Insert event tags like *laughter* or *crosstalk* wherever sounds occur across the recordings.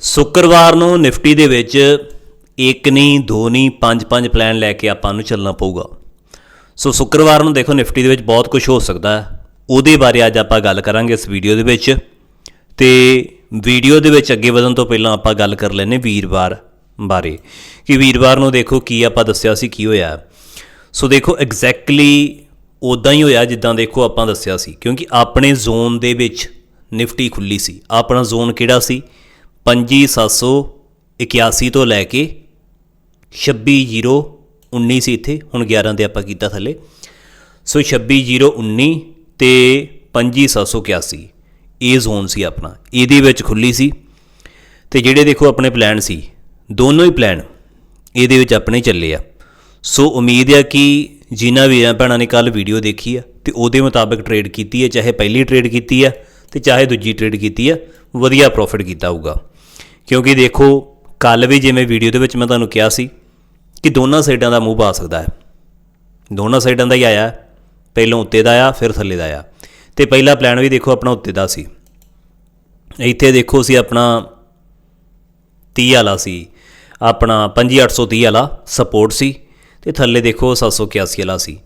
ਸ਼ੁੱਕਰਵਾਰ ਨੂੰ ਨਿਫਟੀ ਦੇ ਵਿੱਚ ਇੱਕ ਨਹੀਂ, ਦੋ ਨਹੀਂ, ਪੰਜ ਪੰਜ ਪਲਾਨ ਲੈ ਕੇ ਆਪਾਂ ਨੂੰ ਚੱਲਣਾ ਪਊਗਾ। ਸੋ ਸ਼ੁੱਕਰਵਾਰ ਨੂੰ ਦੇਖੋ ਨਿਫਟੀ ਦੇ ਵਿੱਚ ਬਹੁਤ ਕੁਝ ਹੋ ਸਕਦਾ ਹੈ। ਉਹਦੇ ਬਾਰੇ ਅੱਜ ਆਪਾਂ ਗੱਲ ਕਰਾਂਗੇ ਇਸ ਵੀਡੀਓ ਦੇ ਵਿੱਚ। ਤੇ ਵੀਡੀਓ ਦੇ ਵਿੱਚ ਅੱਗੇ ਵਧਣ ਤੋਂ ਪਹਿਲਾਂ ਆਪਾਂ ਗੱਲ ਕਰ ਲੈਨੇ ਵੀਰਵਾਰ ਬਾਰੇ। ਕਿ ਵੀਰਵਾਰ ਨੂੰ ਦੇਖੋ ਕੀ ਆਪਾਂ ਦੱਸਿਆ ਸੀ, ਕੀ ਹੋਇਆ। ਸੋ ਦੇਖੋ ਐਗਜ਼ੈਕਟਲੀ ਉਦਾਂ ਹੀ ਹੋਇਆ ਜਿੱਦਾਂ ਦੇਖੋ ਆਪਾਂ ਦੱਸਿਆ ਸੀ। ਕਿਉਂਕਿ ਆਪਣੇ ਜ਼ੋਨ ਦੇ ਵਿੱਚ ਨਿਫਟੀ ਖੁੱਲੀ ਸੀ। ਆਪਣਾ ਜ਼ੋਨ ਕਿਹੜਾ ਸੀ? 25781 ਤੋਂ ਲੈ ਕੇ 26019 ਸੀ ਇੱਥੇ, ਹੁਣ 11 ਤੇ ਆਪਾਂ ਕੀਤਾ ਥੱਲੇ। ਸੋ 26019 ਤੇ 25781 ਇਹ ਜ਼ੋਨ ਸੀ ਆਪਣਾ। ਇਹਦੇ ਵਿੱਚ ਖੁੱਲੀ ਸੀ ਤੇ ਜਿਹੜੇ ਦੇਖੋ ਆਪਣੇ ਪਲਾਨ ਸੀ, ਦੋਨੋਂ ਹੀ ਪਲਾਨ ਇਹਦੇ ਵਿੱਚ ਆਪਣੇ ਚੱਲੇ ਆ। ਸੋ ਉਮੀਦ ਹੈ ਕਿ ਜਿਨ੍ਹਾਂ ਵੀਰਾਂ ਭੈਣਾਂ ਨੇ ਕੱਲ ਵੀਡੀਓ ਦੇਖੀ ਆ ਤੇ ਉਹਦੇ ਮੁਤਾਬਕ ਟ੍ਰੇਡ ਕੀਤੀ ਹੈ ਚਾਹੇ ਪਹਿਲੀ ਟ੍ਰੇਡ ਕੀਤੀ ਆ ਤੇ ਚਾਹੇ ਦੂਜੀ ਟ੍ਰੇਡ ਕੀਤੀ ਆ, ਵਧੀਆ ਪ੍ਰੋਫਿਟ ਕੀਤਾ ਹੋਊਗਾ। ਕਿਉਂਕਿ ਦੇਖੋ ਕੱਲ ਵੀ ਜਿਵੇਂ ਵੀਡੀਓ ਦੇ ਵਿੱਚ ਮੈਂ ਤੁਹਾਨੂੰ ਕਿਹਾ ਸੀ ਕਿ ਦੋਨਾਂ ਸਾਈਡਾਂ ਦਾ ਮੂੰਹ ਪਾ ਸਕਦਾ ਹੈ। ਦੋਨਾਂ ਸਾਈਡਾਂ ਦਾ ਹੀ ਆਇਆ, ਪਹਿਲਾਂ ਉੱਤੇ ਦਾ ਆਇਆ ਫਿਰ ਥੱਲੇ ਦਾ ਆਇਆ ਤੇ ਪਹਿਲਾ ਪਲਾਨ ਵੀ ਦੇਖੋ ਆਪਣਾ ਉੱਤੇ ਦਾ ਸੀ। ਇੱਥੇ ਦੇਖੋ ਸੀ ਆਪਣਾ 30 ਵਾਲਾ ਸੀ, ਆਪਣਾ 5830 ਵਾਲਾ ਸਪੋਰਟ ਸੀ ਤੇ ਥੱਲੇ ਦੇਖੋ 781 ਵਾਲਾ ਸੀ।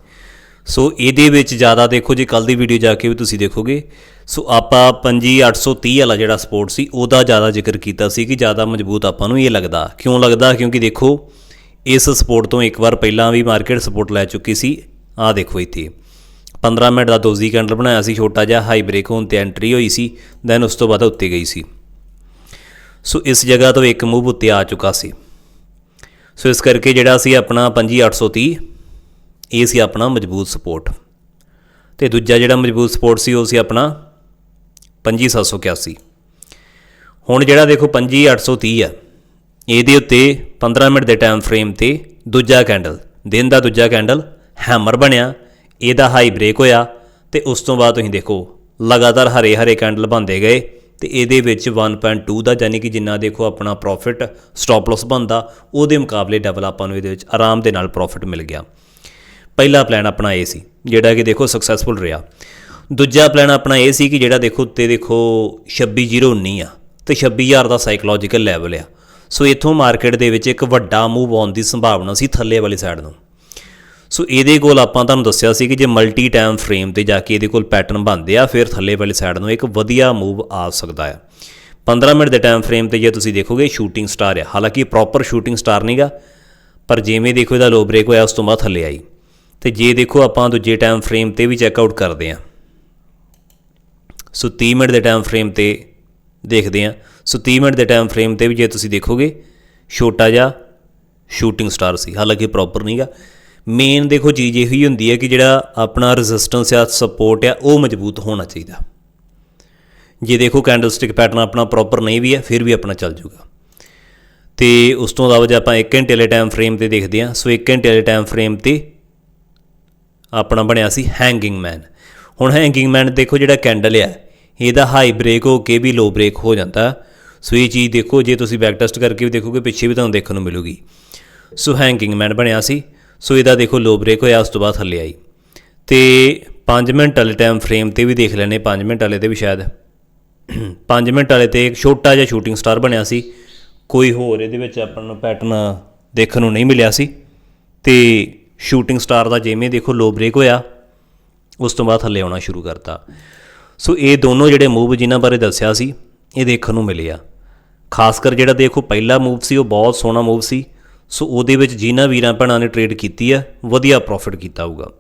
ਸੋ ਇਹਦੇ ਵਿੱਚ ਜ਼ਿਆਦਾ ਦੇਖੋ, ਜੇ ਕੱਲ ਦੀ ਵੀਡੀਓ ਜਾ ਕੇ ਵੀ ਤੁਸੀਂ ਦੇਖੋਗੇ, ਸੋ ਆਪਾਂ 5830 ਵਾਲਾ ਜਿਹੜਾ ਸਪੋਰਟ ਸੀ, ਉਹਦਾ ਜ਼ਿਆਦਾ ਜ਼ਿਕਰ ਕੀਤਾ ਸੀ ਕਿ ਜ਼ਿਆਦਾ ਮਜ਼ਬੂਤ ਆਪਾਂ ਨੂੰ ਇਹ ਲੱਗਦਾ। ਕਿਉਂ ਲੱਗਦਾ? ਕਿਉਂਕਿ ਦੇਖੋ, ਇਸ ਸਪੋਰਟ ਤੋਂ ਇੱਕ ਵਾਰ ਪਹਿਲਾਂ ਵੀ ਮਾਰਕੀਟ ਸਪੋਰਟ ਲੈ ਚੁੱਕੀ ਸੀ। ਆਹ ਦੇਖੋ ਇੱਥੇ। 15 ਮਿੰਟ ਦਾ ਦੋਜ਼ੀ ਕੈਂਡਲ ਬਣਾਇਆ ਸੀ, ਛੋਟਾ ਜਿਹਾ ਹਾਈ ਬ੍ਰੇਕ ਹੋਣ ਤੇ ਐਂਟਰੀ ਹੋਈ ਸੀ ਦੈਨ ਉਸ ਤੋਂ ਬਾਅਦ ਉੱਤੇ ਗਈ ਸੀ। ਸੋ ਇਸ ਜਗ੍ਹਾ ਤੋਂ ਇੱਕ ਮੂਵ ਉੱਤੇ ਆ ਚੁੱਕਾ ਸੀ। ਸੋ ਇਸ ਕਰਕੇ ਜਿਹੜਾ ਸੀ ਆਪਣਾ 5830 ਇਹ ਸੀ ਆਪਣਾ ਮਜ਼ਬੂਤ ਸਪੋਰਟ। ਤੇ ਦੂਜਾ ਜਿਹੜਾ ਮਜ਼ਬੂਤ ਸਪੋਰਟ ਸੀ, ਉਹ ਸੀ ਆਪਣਾ 5781 ਹੁਣ ਜਿਹੜਾ ਦੇਖੋ 5830 ਆ, ਇਹਦੇ ਉੱਤੇ 15 ਮਿੰਟ ਦੇ ਟਾਈਮ ਫਰੇਮ ਤੇ ਦੂਜਾ ਕੈਂਡਲ ਦਿਨ ਦਾ ਦੂਜਾ ਕੈਂਡਲ ਹੈਮਰ ਬਣਿਆ, ਇਹਦਾ ਹਾਈ ਬ੍ਰੇਕ ਹੋਇਆ ਤੇ ਉਸ ਤੋਂ ਬਾਅਦ ਤੁਸੀਂ ਦੇਖੋ ਲਗਾਤਾਰ ਹਰੇ ਹਰੇ ਕੈਂਡਲ ਬੰਦੇ ਗਏ ਤੇ ਇਹਦੇ ਵਿੱਚ 1.2 ਦਾ ਯਾਨੀ ਕਿ ਜਿੰਨਾ ਦੇਖੋ ਆਪਣਾ ਪ੍ਰੋਫਿਟ ਸਟਾਪ ਲਾਸ ਬੰਦਾ ਉਹਦੇ ਮੁਕਾਬਲੇ ਡਬਲ ਆਪਾਂ ਨੂੰ ਇਹਦੇ ਵਿੱਚ ਆਰਾਮ ਦੇ ਨਾਲ ਪ੍ਰੋਫਿਟ ਮਿਲ ਗਿਆ। ਪਹਿਲਾ ਪਲਾਨ ਆਪਣਾ ਇਹ ਸੀ, ਜਿਹੜਾ ਕਿ ਦੇਖੋ ਸਕਸੈਸਫੁਲ ਰਿਹਾ। ਦੂਜਾ ਪਲਾਨ ਆਪਣਾ ਇਹ ਸੀ ਕਿ ਜਿਹੜਾ ਦੇਖੋ ਉੱਤੇ ਦੇਖੋ 26019 ਆ ਤੇ 26000 ਦਾ ਸਾਈਕੋਲੋਜੀਕਲ ਲੈਵਲ ਆ। ਸੋ ਇਥੋਂ ਮਾਰਕੀਟ ਦੇ ਵਿੱਚ ਇੱਕ ਵੱਡਾ ਮੂਵ ਆਉਣ ਦੀ ਸੰਭਾਵਨਾ ਸੀ ਥੱਲੇ ਵਾਲੀ ਸਾਈਡ ਨੂੰ। ਸੋ ਇਹਦੇ ਕੋਲ ਆਪਾਂ ਤੁਹਾਨੂੰ ਦੱਸਿਆ ਸੀ ਕਿ ਜੇ ਮਲਟੀ ਟਾਈਮ ਫਰੇਮ ਤੇ ਜਾ ਕੇ ਇਹਦੇ ਕੋਲ ਪੈਟਰਨ ਬਣਦੇ ਆ, ਫਿਰ ਥੱਲੇ ਵਾਲੀ ਸਾਈਡ ਨੂੰ ਇੱਕ ਵਧੀਆ ਮੂਵ ਆ ਸਕਦਾ ਆ। 15 ਮਿੰਟ ਦੇ ਟਾਈਮ ਫਰੇਮ ਤੇ ਜੇ ਤੁਸੀਂ ਦੇਖੋਗੇ ਸ਼ੂਟਿੰਗ ਸਟਾਰ ਆ। ਹਾਲਾਂਕਿ ਪ੍ਰੋਪਰ ਸ਼ੂਟਿੰਗ ਸਟਾਰ ਨਹੀਂਗਾ ਪਰ ਜਿਵੇਂ ਦੇਖੋ ਇਹਦਾ ਲੋ ਬ੍ਰੇਕ ਹੋਇਆ, ਉਸ ਤੋਂ ਬਾਅਦ ਥੱਲੇ ਆਈ। ਤੇ ਜੇ ਦੇਖੋ ਆਪਾਂ ਦੂਜੇ ਟਾਈਮ ਫਰੇਮ ਤੇ ਵੀ ਚੈੱਕ ਆਊਟ ਕਰਦੇ ਆ ਸੋ 30 ਮਿੰਟ ਦੇ ਟਾਈਮ ਫਰੇਮ ਤੇ ਦੇਖਦੇ ਆ ਸੋ 30 ਮਿੰਟ ਦੇ ਟਾਈਮ ਫਰੇਮ ਤੇ ਵੀ ਜੇ ਤੁਸੀਂ ਦੇਖੋਗੇ, ਛੋਟਾ ਜਿਹਾ ਸ਼ੂਟਿੰਗ ਸਟਾਰ ਸੀ। ਹਾਲਾਂਕਿ ਪ੍ਰੋਪਰ ਨਹੀਂਗਾ। ਮੇਨ ਦੇਖੋ ਚੀਜ਼ ਇਹੋ ਹੀ ਹੁੰਦੀ ਹੈ ਕਿ ਜਿਹੜਾ ਆਪਣਾ ਰੈਜ਼ਿਸਟੈਂਸ ਆ ਸਪੋਰਟ ਆ, ਉਹ ਮਜ਼ਬੂਤ ਹੋਣਾ ਚਾਹੀਦਾ। ਜੇ ਦੇਖੋ ਕੈਂਡਲਸਟਿਕ ਪੈਟਰਨ ਆਪਣਾ ਪ੍ਰੋਪਰ ਨਹੀਂ ਵੀ ਹੈ, ਫਿਰ ਵੀ ਆਪਣਾ ਚੱਲ ਜੂਗਾ ਤੇ ਉਸ ਤੋਂ ਇਲਾਵਾ ਜੇ ਆਪਾਂ 1 ਘੰਟੇ ਵਾਲੇ ਟਾਈਮ ਫਰੇਮ ਤੇ ਦੇਖਦੇ ਹਾਂ, ਸੋ 1 ਘੰਟੇ ਵਾਲੇ ਟਾਈਮ ਫਰੇਮ ਤੇ ਆਪਣਾ ਬਣਿਆ ਸੀ ਹੈਂਗਿੰਗ ਮੈਨ ਹੁਣ ਹੈਂਗਿੰਗ ਮੈਨ ਦੇਖੋ ਜਿਹੜਾ ਕੈਂਡਲ ਆ, ਇਹਦਾ ਹਾਈ ਬ੍ਰੇਕ ਹੋ ਕੇ ਵੀ ਲੋ ਬ੍ਰੇਕ ਹੋ ਜਾਂਦਾ। ਸੋ ਇਹ ਚੀਜ਼ ਦੇਖੋ, ਜੇ ਤੁਸੀਂ ਬੈਕ ਟੈਸਟ ਕਰਕੇ ਵੀ ਦੇਖੋਗੇ, ਪਿੱਛੇ ਵੀ ਤੁਹਾਨੂੰ ਦੇਖਣ ਨੂੰ ਮਿਲੂਗੀ। ਸੋ ਹੈਂਗਿੰਗ ਮੈਨ ਬਣਿਆ ਸੀ। ਸੋ ਇਹਦਾ ਦੇਖੋ ਲੋ ਬ੍ਰੇਕ ਹੋਇਆ, ਉਸ ਤੋਂ ਬਾਅਦ ਥੱਲੇ ਆਈ। ਤੇ 5 ਮਿੰਟ ਵਾਲੇ ਟਾਈਮ ਫਰੇਮ ਤੇ ਵੀ ਦੇਖ ਲੈਣੇ 5 ਮਿੰਟ ਵਾਲੇ ਤੇ ਵੀ ਸ਼ਾਇਦ। 5 ਮਿੰਟ ਵਾਲੇ ਤੇ ਇੱਕ ਛੋਟਾ ਜਿਹਾ ਸ਼ੂਟਿੰਗ ਸਟਾਰ ਬਣਿਆ ਸੀ। ਕੋਈ ਹੋਰ ਇਹਦੇ ਵਿੱਚ ਆਪਾਂ ਨੂੰ ਪੈਟਰਨ ਦੇਖਣ ਨੂੰ ਨਹੀਂ ਮਿਲਿਆ ਸੀ। ਤੇ ਸ਼ੂਟਿੰਗ ਸਟਾਰ ਦਾ ਜਿਵੇਂ ਦੇਖੋ ਲੋ ਬ੍ਰੇਕ ਹੋਇਆ, ਉਸ ਤੋਂ ਬਾਅਦ ਥੱਲੇ ਆਉਣਾ ਸ਼ੁਰੂ ਕਰਤਾ। ਸੋ ਇਹ ਦੋਨੋਂ ਜਿਹੜੇ ਮੂਵ ਜਿਨ੍ਹਾਂ ਬਾਰੇ ਦੱਸਿਆ ਸੀ, ਇਹ ਦੇਖਣ ਨੂੰ ਮਿਲੇ ਆ। ਖਾਸ ਕਰ ਜਿਹੜਾ ਦੇਖੋ ਪਹਿਲਾ ਮੂਵ ਸੀ, ਉਹ ਬਹੁਤ ਸੋਹਣਾ ਮੂਵ ਸੀ। ਸੋ ਉਹਦੇ ਵਿੱਚ ਜਿਨ੍ਹਾਂ ਵੀਰਾਂ ਭੈਣਾਂ ਨੇ ਟ੍ਰੇਡ ਕੀਤੀ ਆ, ਵਧੀਆ ਪ੍ਰੋਫਿਟ ਕੀਤਾ ਹੋਊਗਾ।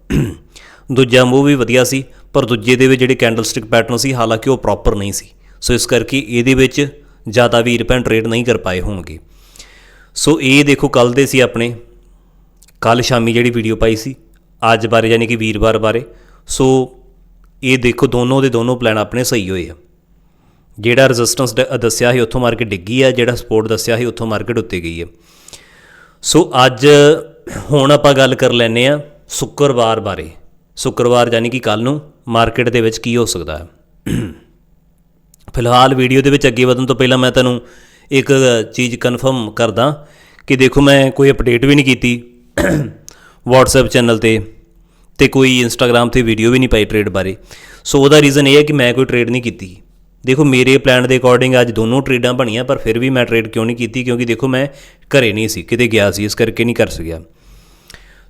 ਦੂਜਾ ਮੂਵ ਵੀ ਵਧੀਆ ਸੀ, ਪਰ ਦੂਜੇ ਦੇ ਵਿੱਚ ਜਿਹੜੇ ਕੈਂਡਲਸਟਿਕ ਪੈਟਰਨ ਸੀ, ਹਾਲਾਂਕਿ ਉਹ ਪ੍ਰੋਪਰ ਨਹੀਂ ਸੀ। ਸੋ ਇਸ ਕਰਕੇ ਇਹਦੇ ਵਿੱਚ ਜ਼ਿਆਦਾ ਵੀਰ ਭੈਣ ਟ੍ਰੇਡ ਨਹੀਂ ਕਰ ਪਾਏ ਹੋਣਗੇ। ਸੋ ਇਹ ਦੇਖੋ ਕੱਲ ਦੇ ਸੀ ਆਪਣੇ। ਕੱਲ ਸ਼ਾਮੀ ਜਿਹੜੀ ਵੀਡੀਓ ਪਾਈ ਸੀ, ਅੱਜ ਬਾਰੇ ਯਾਨੀ ਕਿ ਵੀਰਵਾਰ ਬਾਰੇ, ਸੋ ਇਹ ਦੇਖੋ ਦੋਨੋਂ ਦੇ ਦੋਨੋਂ ਪਲਾਨ ਆਪਣੇ ਸਹੀ ਹੋਏ ਆ। ਜਿਹੜਾ ਰੈਜ਼ਿਸਟੈਂਸ ਦੱਸਿਆ ਸੀ ਉੱਥੋਂ ਮਾਰਕੀਟ ਡਿੱਗੀ ਆ, ਜਿਹੜਾ ਸਪੋਰਟ ਦੱਸਿਆ ਸੀ ਉੱਥੋਂ ਮਾਰਕੀਟ ਉੱਤੇ ਗਈ ਹੈ ਸੋ ਅੱਜ ਹੁਣ ਆਪਾਂ ਗੱਲ ਕਰ ਲੈਨੇ ਆ ਸ਼ੁੱਕਰਵਾਰ ਬਾਰੇ। ਸ਼ੁੱਕਰਵਾਰ ਯਾਨੀ ਕਿ ਕੱਲ ਨੂੰ ਮਾਰਕੀਟ ਦੇ ਵਿੱਚ ਕੀ ਹੋ ਸਕਦਾ ਹੈ। ਫਿਲਹਾਲ ਵੀਡੀਓ ਦੇ ਵਿੱਚ ਅੱਗੇ ਵਧਣ ਤੋਂ ਪਹਿਲਾਂ ਮੈਂ ਤੁਹਾਨੂੰ ਇੱਕ ਚੀਜ਼ ਕਨਫਰਮ ਕਰਦਾ ਕਿ ਦੇਖੋ ਮੈਂ ਕੋਈ ਅਪਡੇਟ ਵੀ ਨਹੀਂ ਕੀਤੀ। WhatsApp ਚੈਨਲ ਤੇ ਤੇ ਕੋਈ Instagram ਤੇ ਵੀਡੀਓ ਵੀ ਨਹੀਂ ਪਾਈ ਟ੍ਰੇਡ ਬਾਰੇ। ਸੋ ਉਹਦਾ ਰੀਜ਼ਨ ਇਹ ਹੈ ਕਿ ਮੈਂ ਕੋਈ ਟ੍ਰੇਡ ਨਹੀਂ ਕੀਤੀ। ਦੇਖੋ, ਮੇਰੇ ਪਲਾਨ ਦੇ ਅਕੋਰਡਿੰਗ ਅੱਜ ਦੋਨੋਂ ਟ੍ਰੇਡਾਂ ਬਣੀਆਂ, ਪਰ ਫਿਰ ਵੀ ਮੈਂ ਟ੍ਰੇਡ ਕਿਉਂ ਨਹੀਂ ਕੀਤੀ? ਕਿਉਂਕਿ ਦੇਖੋ, ਮੈਂ ਘਰੇ ਨਹੀਂ ਸੀ, ਕਿਤੇ ਗਿਆ ਸੀ, ਇਸ ਕਰਕੇ ਨਹੀਂ ਕਰ ਸਕਿਆ।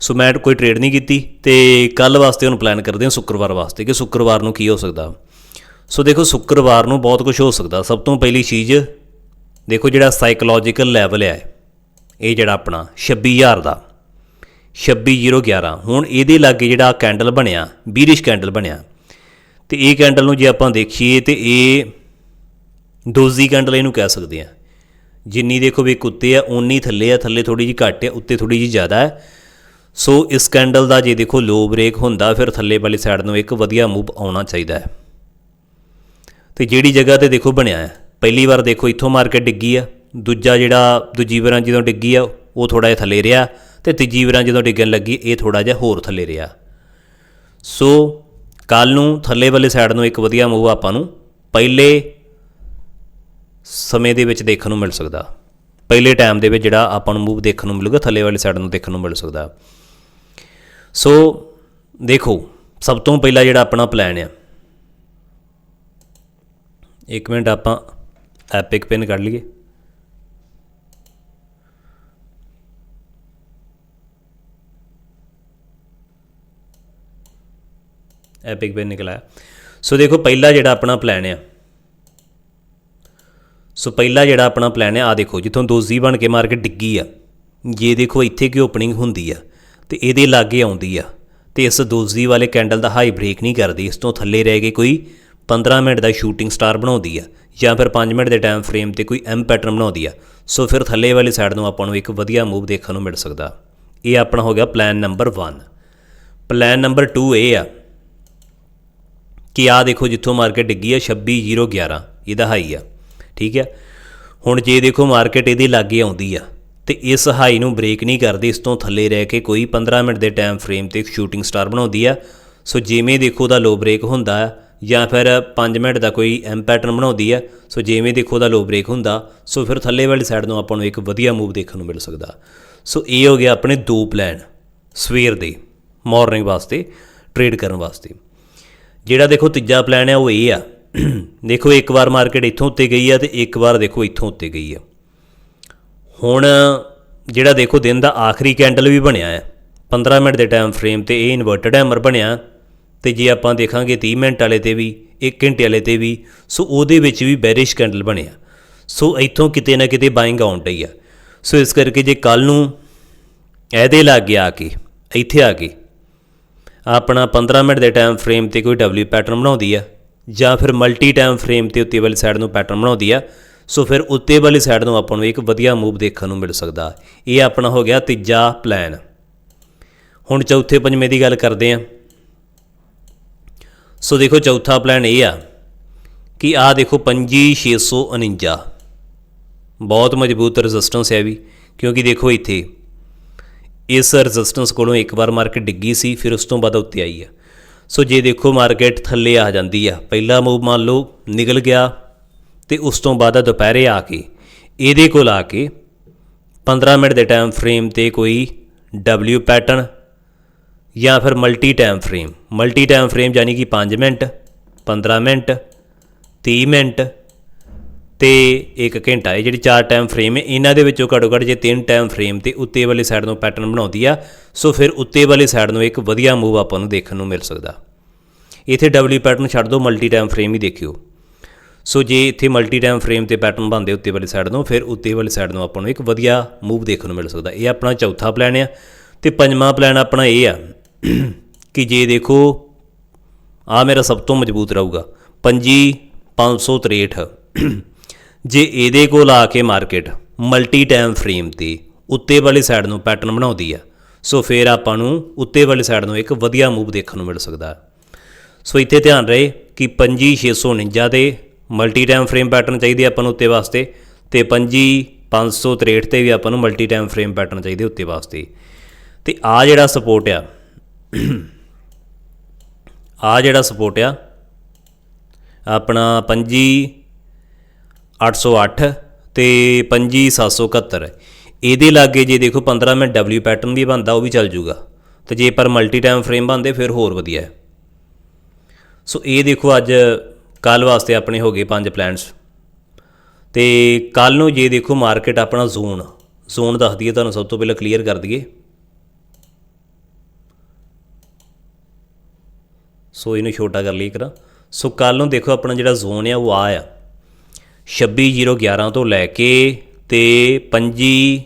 ਸੋ ਮੈਂ ਕੋਈ ਟ੍ਰੇਡ ਨਹੀਂ ਕੀਤੀ ਤੇ ਕੱਲ ਵਾਸਤੇ ਹੁਣ ਪਲਾਨ ਕਰਦੇ ਹਾਂ, ਸ਼ੁੱਕਰਵਾਰ ਵਾਸਤੇ ਕਿ ਸ਼ੁੱਕਰਵਾਰ ਨੂੰ ਕੀ ਹੋ ਸਕਦਾ। ਸੋ ਦੇਖੋ, ਸ਼ੁੱਕਰਵਾਰ ਨੂੰ ਬਹੁਤ ਕੁਝ ਹੋ ਸਕਦਾ। ਸਭ ਤੋਂ ਪਹਿਲੀ ਚੀਜ਼, ਦੇਖੋ ਜਿਹੜਾ ਸਾਈਕੋਲੋਜੀਕਲ ਲੈਵਲ ਹੈ ਇਹ ਜਿਹੜਾ ਆਪਣਾ 26000 ਦਾ। 26011 ਹੁਣ ਇਹਦੇ ਲਾਗੇ ਜਿਹੜਾ ਕੈਂਡਲ ਬਣਿਆ ਬੀਰਿਸ਼ ਕੈਂਡਲ ਬਣਿਆ। ਤੇ ਇਹ ਕੈਂਡਲ ਨੂੰ ਜੇ ਆਪਾਂ ਦੇਖੀਏ ਤੇ ਇਹ ਦੋਜ਼ੀ ਕੈਂਡਲ ਇਹਨੂੰ ਕਹਿ ਸਕਦੇ ਆ। ਜਿੰਨੀ ਦੇਖੋ ਵੀ ਕੁੱਤੇ ਆ ਉਨੀ ਥੱਲੇ ਆ, ਥੱਲੇ ਥੋੜੀ ਜਿਹੀ ਘੱਟ ਹੈ ਉੱਤੇ ਥੋੜੀ ਜਿਹੀ ਜ਼ਿਆਦਾ ਹੈ ਸੋ ਇਸ ਕੈਂਡਲ ਦਾ ਜੇ ਦੇਖੋ ਲੋ ਬ੍ਰੇਕ ਹੁੰਦਾ, ਫਿਰ ਥੱਲੇ ਵਾਲੀ ਸਾਈਡ ਨੂੰ ਇੱਕ ਵਧੀਆ ਮੂਵ ਆਉਣਾ ਚਾਹੀਦਾ ਹੈ। ਤੇ ਜਿਹੜੀ ਜਗ੍ਹਾ ਤੇ ਦੇਖੋ ਬਣਿਆ ਹੈ, ਪਹਿਲੀ ਵਾਰ ਦੇਖੋ ਇੱਥੋਂ ਮਾਰਕੀਟ ਡਿੱਗੀ ਆ। ਦੂਜਾ ਜਿਹੜਾ ਦੂਜੀ ਵਾਰਾਂ ਜਦੋਂ ਡਿੱਗੀ ਆ, ਉਹ ਥੋੜਾ ਜਿਹਾ ਥੱਲੇ ਰਿਹਾ। ਤੇ ਤੀਜੀ ਵਾਰਾਂ ਜਦੋਂ ਡਿੱਗਣ ਲੱਗੀ, ਇਹ ਥੋੜਾ ਜਿਹਾ ਹੋਰ ਥੱਲੇ ਰਿਹਾ। ਸੋ ਕੱਲ ਨੂੰ ਥੱਲੇ ਵਾਲੇ ਸਾਈਡ ਨੂੰ ਇੱਕ ਵਧੀਆ ਮੂਵ ਆਪਾਂ ਨੂੰ ਪਹਿਲੇ ਸਮੇਂ ਦੇ ਵਿੱਚ ਦੇਖਣ ਨੂੰ ਮਿਲ ਸਕਦਾ। ਪਹਿਲੇ ਟਾਈਮ ਦੇ ਵਿੱਚ ਜਿਹੜਾ ਆਪਾਂ ਨੂੰ ਮੂਵ ਦੇਖਣ ਨੂੰ ਮਿਲੂਗਾ, ਥੱਲੇ ਵਾਲੀ ਸਾਈਡ ਨੂੰ ਦੇਖਣ ਨੂੰ ਮਿਲ ਸਕਦਾ। ਸੋ ਦੇਖੋ, ਸਭ ਤੋਂ ਪਹਿਲਾਂ ਜਿਹੜਾ ਆਪਣਾ ਪਲਾਨ ਆ। ਇੱਕ ਮਿੰਟ ਆਪਾਂ ਐਪਿਕ ਪਿਨ ਕੱਢ ਲਈਏ। ਐਪਿਕ ਪਿਨ ਨਿਕਲਿਆ। ਸੋ ਦੇਖੋ, ਪਹਿਲਾ ਜਿਹੜਾ ਆਪਣਾ ਪਲਾਨ ਆ। ਸੋ ਪਹਿਲਾ ਜਿਹੜਾ ਆਪਣਾ ਪਲਾਨ ਹੈ ਆ ਦੇਖੋ, ਜਿੱਥੋਂ ਦੋਜ਼ੀ ਬਣ ਕੇ ਮਾਰਕੀਟ ਡਿੱਗੀ ਆ, ਜੇ ਦੇਖੋ ਇੱਥੇ ਕੀ ਓਪਨਿੰਗ ਹੁੰਦੀ ਆ, ਤੇ ਇਹਦੇ ਲਾਗੇ ਆਉਂਦੀ ਆ, ਤੇ ਇਸ ਦੋਜ਼ੀ ਵਾਲੇ ਕੈਂਡਲ ਦਾ ਹਾਈ ਬ੍ਰੇਕ ਨਹੀਂ ਕਰਦੀ, ਇਸ ਤੋਂ ਥੱਲੇ ਰਹਿ ਕੇ ਕੋਈ 15 ਮਿੰਟ ਦਾ ਸ਼ੂਟਿੰਗ ਸਟਾਰ ਬਣਾਉਂਦੀ ਆ, ਜਾਂ ਫਿਰ 5 ਮਿੰਟ ਦੇ ਟਾਈਮ ਫਰੇਮ ਤੇ ਕੋਈ ਐਮ ਪੈਟਰਨ ਬਣਾਉਂਦੀ ਆ। ਸੋ ਫਿਰ ਥੱਲੇ ਵਾਲੀ ਸਾਈਡ ਨੂੰ ਆਪਾਂ ਨੂੰ ਇੱਕ ਵਧੀਆ ਮੂਵ ਦੇਖਣ ਨੂੰ ਮਿਲ ਸਕਦਾ। ਇਹ ਆਪਣਾ ਹੋ ਗਿਆ ਪਲਾਨ ਨੰਬਰ 1 ਪਲਾਨ ਨੰਬਰ 2 ਇਹ ਆ ਕਿ ਆ ਦੇਖੋ ਜਿੱਥੋਂ ਮਾਰਕੀਟ ਡਿੱਗੀ ਆ 26011 ਇਹਦਾ ਹਾਈ ਆ, ਠੀਕ ਆ? ਹੁਣ ਜੇ ਦੇਖੋ ਮਾਰਕੀਟ ਇਹਦੇ ਲਾਗੇ ਆਉਂਦੀ ਆ, ਤੇ ਇਸ ਹਾਈ ਨੂੰ ਬ੍ਰੇਕ ਨਹੀਂ ਕਰਦੀ, ਇਸ ਤੋਂ ਥੱਲੇ ਰਹਿ ਕੇ ਕੋਈ 15 ਮਿੰਟ ਦੇ ਟਾਈਮ ਫਰੇਮ ਤੇ ਸ਼ੂਟਿੰਗ ਸਟਾਰ ਬਣਾਉਂਦੀ ਆ। ਸੋ ਜਿਵੇਂ ਦੇਖੋ ਦਾ ਲੋ ਬ੍ਰੇਕ ਹੁੰਦਾ, ਜਾਂ ਫਿਰ 5 ਮਿੰਟ ਦਾ ਕੋਈ ਐਮ ਪੈਟਰਨ ਬਣਾਉਂਦੀ ਆ, ਸੋ ਜਿਵੇਂ ਦੇਖੋ ਦਾ ਲੋ ਬ੍ਰੇਕ ਹੁੰਦਾ, ਸੋ ਫਿਰ ਥੱਲੇ ਵਾਲੀ ਸਾਈਡ ਨੂੰ ਆਪਾਂ ਨੂੰ ਇੱਕ ਵਧੀਆ ਮੂਵ ਦੇਖਣ ਨੂੰ ਮਿਲ ਸਕਦਾ। ਸੋ ਇਹ ਹੋ ਗਿਆ ਆਪਣੇ ਦੋ ਪਲਾਨ ਸਵੇਰ ਦੇ ਮਾਰਨਿੰਗ ਵਾਸਤੇ ਟ੍ਰੇਡ ਕਰਨ ਵਾਸਤੇ। ਜਿਹੜਾ ਦੇਖੋ ਤੀਜਾ ਪਲਾਨ ਹੈ ਉਹ ਇਹ ਆ। ਦੇਖੋ ਇੱਕ ਵਾਰ ਮਾਰਕੀਟ ਇੱਥੋਂ ਉੱਤੇ ਗਈ ਆ ਤੇ ਇੱਕ ਵਾਰ ਦੇਖੋ ਇੱਥੋਂ ਉੱਤੇ ਗਈ ਆ। ਹੁਣ ਜਿਹੜਾ ਦੇਖੋ ਦਿਨ ਦਾ ਆਖਰੀ ਕੈਂਡਲ ਵੀ ਬਣਿਆ ਹੈ 15 ਮਿੰਟ ਦੇ ਟਾਈਮ ਫਰੇਮ ਤੇ ਇਹ ਇਨਵਰਟਡ ਹੈਮਰ ਬਣਿਆ। ਤੇ ਜੇ ਆਪਾਂ ਦੇਖਾਂਗੇ 30 ਮਿੰਟ ਵਾਲੇ ਤੇ ਵੀ 1 ਘੰਟੇ ਵਾਲੇ ਤੇ ਵੀ, ਸੋ ਉਹਦੇ ਵਿੱਚ ਵੀ ਬੈਰਿਸ਼ ਕੈਂਡਲ ਬਣਿਆ। ਸੋ ਇੱਥੋਂ ਕਿਤੇ ਨਾ ਕਿਤੇ ਬਾਇੰਗ ਆਉਣ ਡਈ ਆ। ਸੋ ਇਸ ਕਰਕੇ ਜੇ ਕੱਲ ਨੂੰ ਇਹਦੇ ਲੱਗ ਗਿਆ ਆ ਕੇ, ਇੱਥੇ ਆ ਕੇ ਆਪਣਾ 15 ਮਿੰਟ ਦੇ ਟਾਈਮ ਫਰੇਮ ਤੇ ਕੋਈ ਡਬਲਯੂ ਪੈਟਰਨ ਬਣਾਉਂਦੀ ਆ, ਜਾਂ ਫਿਰ ਮਲਟੀ ਟਾਈਮ ਫਰੇਮ ਤੇ ਉੱਤੇ ਵਾਲੀ ਸਾਈਡ ਨੂੰ ਪੈਟਰਨ ਬਣਾਉਂਦੀ ਆ, ਸੋ ਫਿਰ ਉੱਤੇ ਵਾਲੀ ਸਾਈਡ ਨੂੰ ਆਪਾਂ ਨੂੰ ਇੱਕ ਵਧੀਆ ਮੂਵ ਦੇਖਣ ਨੂੰ ਮਿਲ ਸਕਦਾ। ਇਹ ਆਪਣਾ ਹੋ ਗਿਆ ਤੀਜਾ ਪਲਾਨ ਹੁਣ ਚੌਥੇ ਪੰਜਵੇਂ ਦੀ ਗੱਲ ਕਰਦੇ ਆ। ਸੋ ਦੇਖੋ ਚੌਥਾ ਪਲਾਨ ਇਹ ਆ ਕਿ ਆ ਦੇਖੋ 25649 ਬਹੁਤ ਮਜ਼ਬੂਤ ਰੈਜ਼ਿਸਟੈਂਸ ਹੈ ਵੀ, ਕਿਉਂਕਿ ਦੇਖੋ ਇੱਥੇ ਇਸ ਰੈਜ਼ਿਸਟੈਂਸ ਕੋਲੋਂ ਇੱਕ ਵਾਰ ਮਾਰਕੀਟ ਡਿੱਗੀ ਸੀ, ਫਿਰ ਉਸ ਤੋਂ ਬਾਅਦ ਉੱਤੇ ਆਈ ਆ। ਸੋ ਜੇ ਦੇਖੋ ਮਾਰਕੀਟ ਥੱਲੇ ਆ ਜਾਂਦੀ ਆ। ਪਹਿਲਾ ਮੂਵ ਮੰਨ ਲਓ, ਨਿਕਲ ਗਿਆ ਤੇ ਉਸ ਤੋਂ ਬਾਅਦ ਦੁਪਹਿਰੇ ਆ ਕੇ, ਇਹਦੇ ਕੋਲ ਆ ਕੇ 15 ਮਿੰਟ ਦੇ ਟਾਈਮ ਫਰੇਮ ਤੇ ਕੋਈ W ਪੈਟਰਨ ਜਾਂ ਫਿਰ multi time frame multi time frame ਯਾਨੀ ਕਿ 5 ਮਿੰਟ 15 ਮਿੰਟ 30 ਮਿੰਟ ਤੇ ਇੱਕ ਘੰਟਾ ਇਹ ਜਿਹੜੀ ਚਾਰ ਟਾਈਮ ਫਰੇਮ ਹੈ, ਇਹਨਾਂ ਦੇ ਵਿੱਚੋਂ ਘੱਟੋ ਘੱਟ ਜੇ ਤਿੰਨ ਟਾਈਮ ਫਰੇਮ ਤੇ ਉੱਤੇ ਵਾਲੀ ਸਾਈਡ ਨੂੰ ਪੈਟਰਨ ਬਣਾਉਂਦੀ ਆ, ਸੋ ਫਿਰ ਉੱਤੇ ਵਾਲੀ ਸਾਈਡ ਨੂੰ ਇੱਕ ਵਧੀਆ ਮੂਵ ਆਪਾਂ ਨੂੰ ਦੇਖਣ ਨੂੰ ਮਿਲ ਸਕਦਾ। ਇੱਥੇ W ਪੈਟਰਨ ਛੱਡ ਦਿਓ ਮਲਟੀ ਟਾਈਮ ਫਰੇਮ ਹੀ ਦੇਖਿਓ। ਸੋ ਜੇ ਇੱਥੇ ਮਲਟੀ ਟਾਈਮ ਫਰੇਮ ਤੇ ਪੈਟਰਨ ਬਣਦੇ ਉੱਤੇ ਵਾਲੀ ਸਾਈਡ ਨੂੰ, ਫਿਰ ਉੱਤੇ ਵਾਲੀ ਸਾਈਡ ਨੂੰ ਆਪਾਂ ਨੂੰ ਇੱਕ ਵਧੀਆ ਮੂਵ ਦੇਖਣ ਨੂੰ ਮਿਲ ਸਕਦਾ। ਇਹ ਆਪਣਾ ਚੌਥਾ ਪਲਾਨ ਆ। ਤੇ ਪੰਜਵਾਂ ਪਲਾਨ ਆਪਣਾ ਇਹ ਆ *clears throat* ਕਿ ਜੇ ਦੇਖੋ ਆ ਮੇਰਾ ਸਭ ਤੋਂ ਮਜ਼ਬੂਤ ਰਹੂਗਾ। ਪੰਜੀ 563 ਜੇ ਇਹਦੇ ਕੋਲ ਆ ਕੇ ਮਾਰਕੀਟ ਮਲਟੀ ਟਾਈਮ ਫਰੇਮ ਤੇ ਉੱਤੇ ਵਾਲੀ ਸਾਈਡ ਨੂੰ ਪੈਟਰਨ ਬਣਾਉਂਦੀ ਆ, ਸੋ ਫਿਰ ਆਪਾਂ ਨੂੰ ਉੱਤੇ ਵਾਲੀ ਸਾਈਡ ਨੂੰ ਇੱਕ ਵਧੀਆ ਮੂਵ ਦੇਖਣ ਨੂੰ ਮਿਲ ਸਕਦਾ। ਸੋ ਇੱਥੇ ਧਿਆਨ ਰਹੇ ਕਿ 25649 ਦੇ ਮਲਟੀ ਟਾਈਮ ਫਰੇਮ ਪੈਟਰਨ ਚਾਹੀਦੇ ਆਪਾਂ ਨੂੰ ਉੱਤੇ ਵਾਸਤੇ ਤੇ 56563 ਤੇ ਵੀ ਆਪਾਂ ਨੂੰ ਮਲਟੀ ਟਾਈਮ ਫਰੇਮ ਪੈਟਰਨ ਚਾਹੀਦੇ ਉੱਤੇ ਵਾਸਤੇ। ਤੇ ਆ ਜਿਹੜਾ ਸਪੋਰਟ ਆ ਆ ਜਿਹੜਾ ਸਪੋਰਟ ਆ, ਆਪਣਾ 25 808 ਤੇ 25771 ਇਹਦੇ ਲਾਗੇ ਜੇ ਦੇਖੋ 15 ਮਿੰਟ W ਪੈਟਰਨ ਵੀ ਬਣਦਾ, ਉਹ ਵੀ ਚੱਲ ਜੂਗਾ। ਤੇ ਜੇ ਪਰ ਮਲਟੀ ਟਾਈਮ ਫਰੇਮ ਬਣਦੇ, ਫਿਰ ਹੋਰ ਵਧੀਆ ਹੈ। ਸੋ ਇਹ ਦੇਖੋ ਅੱਜ ਕੱਲ ਵਾਸਤੇ ਆਪਣੇ ਹੋ ਗਏ ਪੰਜ ਪਲਾਨਸ ਤੇ ਕੱਲ ਨੂੰ ਜੇ ਦੇਖੋ ਮਾਰਕੀਟ ਆਪਣਾ ਜ਼ੋਨ ਜ਼ੋਨ ਦੱਸ ਦਈਏ, ਤੁਹਾਨੂੰ ਸਭ ਤੋਂ ਪਹਿਲਾਂ ਕਲੀਅਰ ਕਰ ਦਈਏ। ਸੋ ਇਹਨੂੰ ਛੋਟਾ ਕਰ ਲਈ ਕਰਾਂ ਸੋ ਕੱਲ ਨੂੰ ਦੇਖੋ ਆਪਣਾ ਜਿਹੜਾ ਜ਼ੋਨ ਆ, ਉਹ ਆ ਆ। 26011 ਤੋਂ ਲੈ ਕੇ ਤੇ 25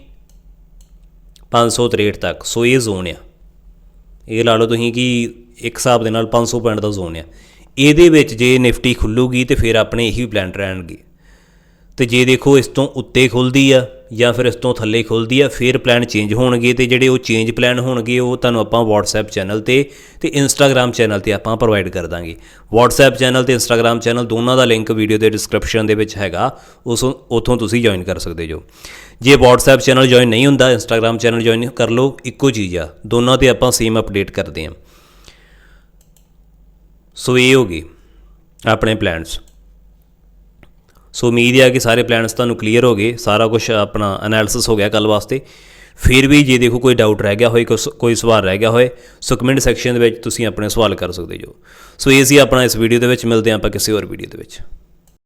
563 ਤੱਕ। ਸੋ ਇਹ ਜ਼ੋਨ ਆ। ਇਹ ਲਾ ਲਓ ਤੁਸੀਂ ਕਿ ਇੱਕ ਹਿਸਾਬ ਦੇ ਨਾਲ 500 ਪੁਆਇੰਟ ਦਾ ਜ਼ੋਨ ਆ। ਇਹਦੇ ਵਿੱਚ ਜੇ ਨਿਫਟੀ ਖੁੱਲੂਗੀ ਤੇ ਫਿਰ ਆਪਣੇ ਇਹੀ ਪਲਾਨ ਰਹਿਣਗੇ। ਤੇ ਜੇ ਦੇਖੋ ਇਸ ਤੋਂ ਉੱਤੇ ਖੁੱਲਦੀ ਆ ਜਾਂ ਫਿਰ ਇਸ ਤੋਂ ਥੱਲੇ ਖੁੱਲਦੀ ਆ, ਫਿਰ ਪਲਾਨ ਚੇਂਜ ਹੋਣਗੇ ਤੇ ਜਿਹੜੇ ਉਹ ਚੇਂਜ ਪਲਾਨ ਹੋਣਗੇ, ਉਹ ਤੁਹਾਨੂੰ ਆਪਾਂ WhatsApp ਚੈਨਲ ਤੇ ਤੇ Instagram ਚੈਨਲ ਤੇ ਆਪਾਂ ਪ੍ਰੋਵਾਈਡ ਕਰ ਦਾਂਗੇ। WhatsApp ਚੈਨਲ ਤੇ Instagram ਚੈਨਲ ਦੋਨਾਂ ਦਾ ਲਿੰਕ ਵੀਡੀਓ ਦੇ ਡਿਸਕ੍ਰਿਪਸ਼ਨ ਦੇ ਵਿੱਚ ਹੈਗਾ, ਉਸ ਉਥੋਂ ਤੁਸੀਂ ਜੁਆਇਨ ਕਰ ਸਕਦੇ ਜੋ। ਜੇ WhatsApp ਚੈਨਲ ਜੁਆਇਨ ਨਹੀਂ ਹੁੰਦਾ, Instagram ਚੈਨਲ ਜੁਆਇਨ ਕਰ ਲਓ, ਇੱਕੋ ਚੀਜ਼ ਆ, ਦੋਨਾਂ ਤੇ ਆਪਾਂ ਸੇਮ ਅਪਡੇਟ ਕਰਦੇ ਹਾਂ ਸੋ ਇਹ ਹੋ ਗਏ ਆਪਣੇ ਪਲਾਨਸ ਸੋ ਉਮੀਦ ਹੈ ਕਿ ਸਾਰੇ ਪਲਾਨਸ ਤੁਹਾਨੂੰ ਕਲੀਅਰ ਹੋ ਗਏ ਸਾਰਾ ਕੁਝ ਆਪਣਾ ਐਨਾਲਿਸਿਸ ਹੋ ਗਿਆ ਕੱਲ ਵਾਸਤੇ ਫਿਰ ਵੀ ਜੇ ਦੇਖੋ ਕੋਈ ਡਾਊਟ ਰਹਿ ਗਿਆ ਹੋਏ ਕੁਛ- ਕੋਈ ਸਵਾਲ ਰਹਿ ਗਿਆ ਹੋਏ ਸੋ ਕਮੈਂਟ ਸੈਕਸ਼ਨ ਦੇ ਵਿੱਚ ਤੁਸੀਂ ਆਪਣੇ ਸਵਾਲ ਕਰ ਸਕਦੇ ਜੋ ਸੋ ਇਹ ਸੀ ਆਪਣਾ ਇਸ ਵੀਡੀਓ ਦੇ ਵਿੱਚ ਮਿਲਦੇ ਹਾਂ ਆਪਾਂ ਕਿਸੇ ਹੋਰ ਵੀਡੀਓ ਦੇ ਵਿੱਚ